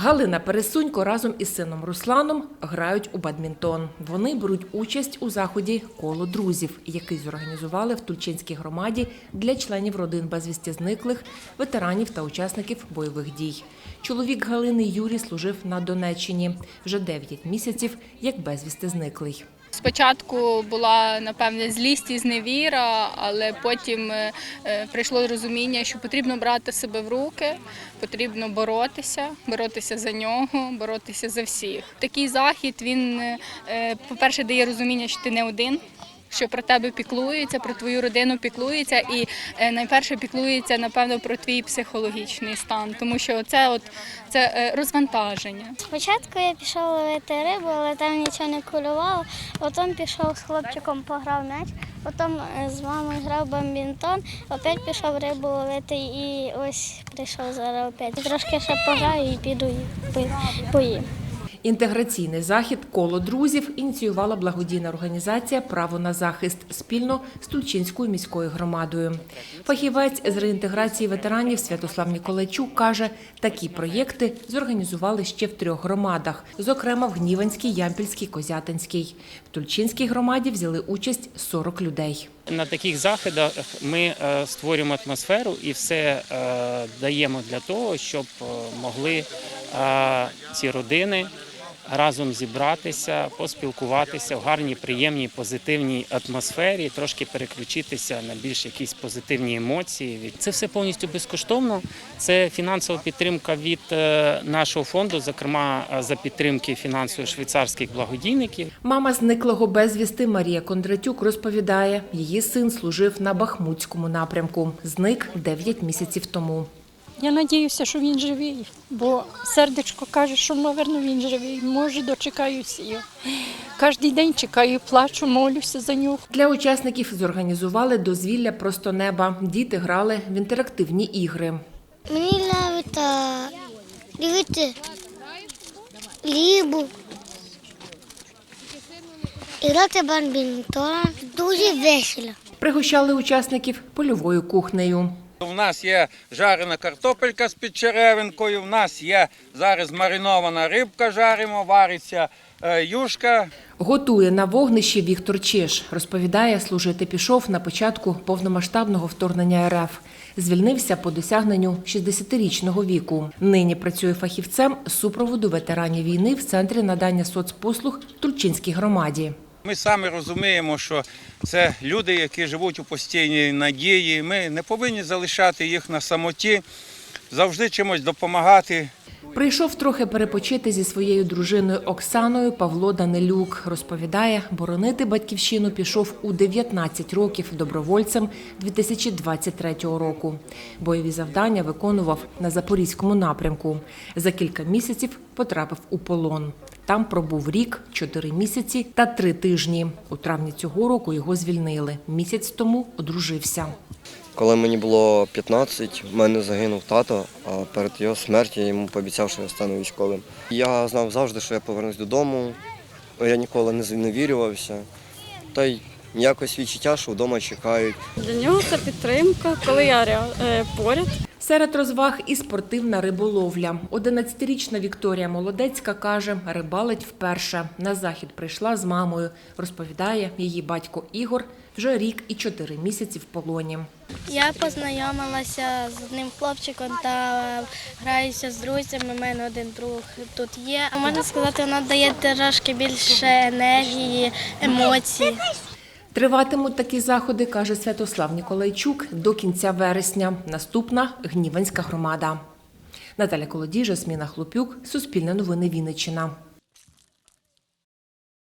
Галина Пересунько разом із сином Русланом грають у бадмінтон. Вони беруть участь у заході коло друзів, який зорганізували в Тульчинській громаді для членів родин безвісті зниклих, ветеранів та учасників бойових дій. Чоловік Галини Юрій служив на Донеччині вже 9 місяців, як безвісти зниклий. Спочатку була напевне злість і зневіра, але потім е, е, прийшло розуміння, що потрібно брати себе в руки, потрібно боротися, боротися за нього, боротися за всіх. Такий захід він, е, по-перше, дає розуміння, що ти не один. Що про тебе піклується, про твою родину піклується, і е, найперше піклується, напевно, про твій психологічний стан, тому що це от це е, розвантаження. Спочатку я пішов ловити рибу, але там нічого не кулювало. Потім пішов з хлопчиком пограв м'яч, потім е, з мамою грав бамбінтон, опять пішов рибу ловити і ось прийшов зараз опять. Трошки ще пограю і піду і поїм. Інтеграційний захід коло друзів ініціювала благодійна організація Право на захист спільно з Тульчинською міською громадою. Фахівець з реінтеграції ветеранів Святослав Ніколайчук каже, такі проєкти зорганізували ще в трьох громадах, зокрема в Гніванській, Ямпільській, Козятинській. В Тульчинській громаді взяли участь 40 людей. На таких заходах ми е, створюємо атмосферу і все е, даємо для того, щоб е, могли ці родини разом зібратися, поспілкуватися в гарній, приємній, позитивній атмосфері, трошки переключитися на більш якісь позитивні емоції. Це все повністю безкоштовно. Це фінансова підтримка від е, нашого фонду, зокрема е, за підтримки фінансово швейцарських благодійників. Мама зниклого безвісти Марія Кондратюк розповідає, її син служив на Бахмутському напрямку. Зник 9 місяців тому. Я надіюся, що він живий, бо сердечко каже, що, мабуть, він живий. Може, дочекаюся його. Кожен день чекаю, плачу, молюся за нього. Для учасників зорганізували дозвілля просто неба. Діти грали в інтерактивні ігри. Мені подобається дивити рибу, грати бамбінтон. Дуже весело. Пригощали учасників польовою кухнею. У нас є жарена картопелька з підчеревинкою, у нас є зараз маринована рибка жаримо, вариться е, юшка. Готує на вогнищі Віктор Чеш. Розповідає, служити пішов на початку повномасштабного вторгнення РФ. Звільнився по досягненню 60-річного віку. Нині працює фахівцем з супроводу ветеранів війни в центрі надання соцпослуг Тульчинській громаді. Ми самі розуміємо, що це люди, які живуть у постійній надії. Ми не повинні залишати їх на самоті, завжди чимось допомагати. Прийшов трохи перепочити зі своєю дружиною Оксаною Павло Данилюк. Розповідає, боронити батьківщину пішов у 19 років добровольцем 2023 року. Бойові завдання виконував на Запорізькому напрямку. За кілька місяців потрапив у полон. Там пробув рік, чотири місяці та три тижні. У травні цього року його звільнили. Місяць тому одружився. Коли мені було 15, в мене загинув тато, а перед його смертю я йому пообіцяв, що я стану військовим. Я знав завжди, що я повернусь додому. Я ніколи не зневірювався. Та й якось відчуття, що вдома чекають. Для нього це підтримка, коли я е, поряд. Серед розваг і спортивна риболовля. 11-річна Вікторія Молодецька каже, рибалить вперше. На захід прийшла з мамою. Розповідає, її батько Ігор вже рік і чотири місяці в полоні. Я познайомилася з одним хлопчиком та граюся з друзями. У мене один друг тут є. Можна сказати, вона дає трошки більше енергії, емоцій. Триватимуть такі заходи, каже Святослав Ніколайчук, до кінця вересня. Наступна Гніванська громада. Наталя Колодіжа, Сміна Хлопюк, Суспільне новини Вінниччина.